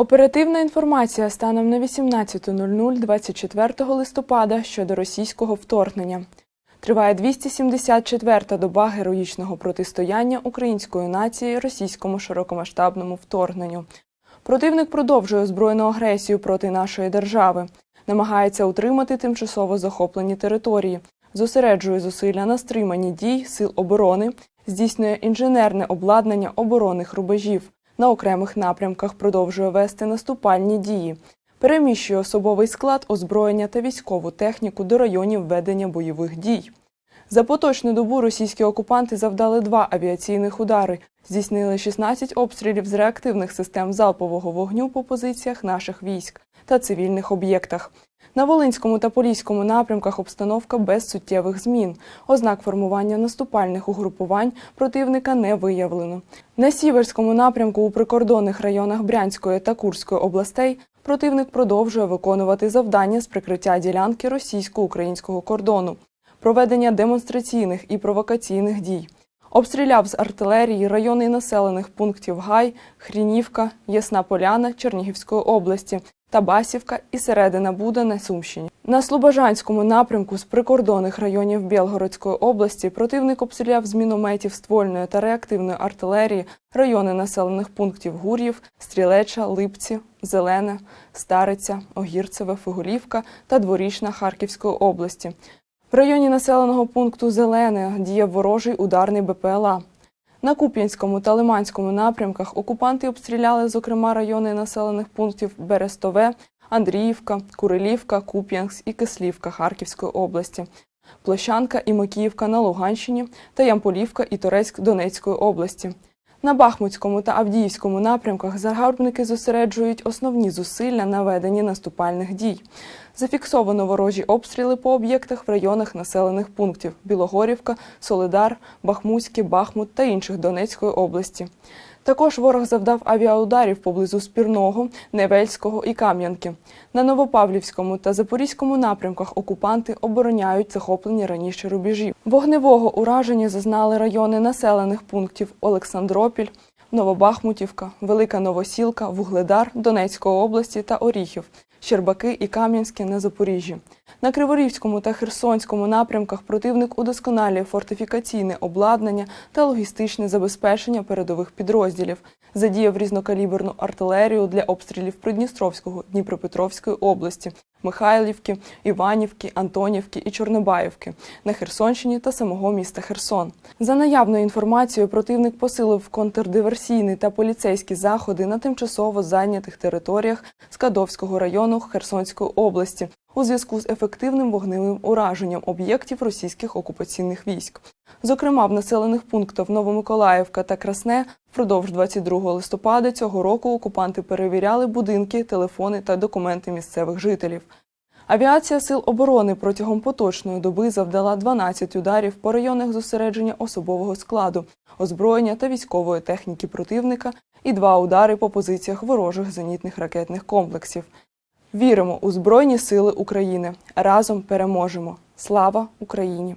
Оперативна інформація станом на 18.00 24 листопада щодо російського вторгнення. Триває 274-та доба героїчного протистояння української нації російському широкомасштабному вторгненню. Противник продовжує збройну агресію проти нашої держави, намагається утримати тимчасово захоплені території, зосереджує зусилля на стриманні дій сил оборони, здійснює інженерне обладнання оборонних рубежів, на окремих напрямках продовжує вести наступальні дії, переміщує особовий склад, озброєння та військову техніку до районів ведення бойових дій. За поточну добу російські окупанти завдали два авіаційних удари, здійснили 16 обстрілів з реактивних систем залпового вогню по позиціях наших військ та цивільних об'єктах. На Волинському та Поліському напрямках обстановка без суттєвих змін. Ознак формування наступальних угрупувань противника не виявлено. На Сіверському напрямку у прикордонних районах Брянської та Курської областей противник продовжує виконувати завдання з прикриття ділянки російсько-українського кордону, проведення демонстраційних і провокаційних дій. Обстріляв з артилерії райони населених пунктів Гай, Хрінівка, Ясна Поляна Чернігівської області та Басівка і Середина Буда на Сумщині. На Слобожанському напрямку з прикордонних районів Білгородської області противник обстріляв з мінометів ствольної та реактивної артилерії райони населених пунктів Гур'їв, Стрілеча, Липці, Зелене, Стариця, Огірцеве, Фигурівка та Дворічна Харківської області. В районі населеного пункту Зелене діяв ворожий ударний БПЛА. На Куп'янському та Лиманському напрямках окупанти обстріляли, зокрема, райони населених пунктів Берестове, Андріївка, Курилівка, Куп'янськ і Кислівка Харківської області, Площанка і Макіївка на Луганщині та Ямполівка і Торецьк Донецької області. На Бахмутському та Авдіївському напрямках загарбники зосереджують основні зусилля на веденні наступальних дій. Зафіксовано ворожі обстріли по об'єктах в районах населених пунктів Білогорівка, Солидар, Бахмутське, Бахмут та інших Донецької області. Також ворог завдав авіаударів поблизу Спірного, Невельського і Кам'янки. На Новопавлівському та Запорізькому напрямках окупанти обороняють захоплені раніше рубежі. Вогневого ураження зазнали райони населених пунктів Олександропіль, Новобахмутівка, Велика Новосілка, Вугледар Донецької області та Оріхів, Щербаки і Кам'янське на Запоріжжі. На Криворівському та Херсонському напрямках противник удосконалює фортифікаційне обладнання та логістичне забезпечення передових підрозділів, задіяв різнокаліберну артилерію для обстрілів Придністровського, Дніпропетровської області, Михайлівки, Іванівки, Антонівки і Чорнобаївки на Херсонщині та самого міста Херсон. За наявною інформацією, противник посилив контрдиверсійні та поліцейські заходи на тимчасово зайнятих територіях Скадовського району Херсонської області у зв'язку з ефективним вогневим ураженням об'єктів російських окупаційних військ. Зокрема, в населених пунктах Новомиколаївка та Красне впродовж 22 листопада цього року окупанти перевіряли будинки, телефони та документи місцевих жителів. Авіація Сил оборони протягом поточної доби завдала 12 ударів по районах зосередження особового складу, озброєння та військової техніки противника і два удари по позиціях ворожих зенітних ракетних комплексів. Віримо у Збройні Сили України. Разом переможемо. Слава Україні!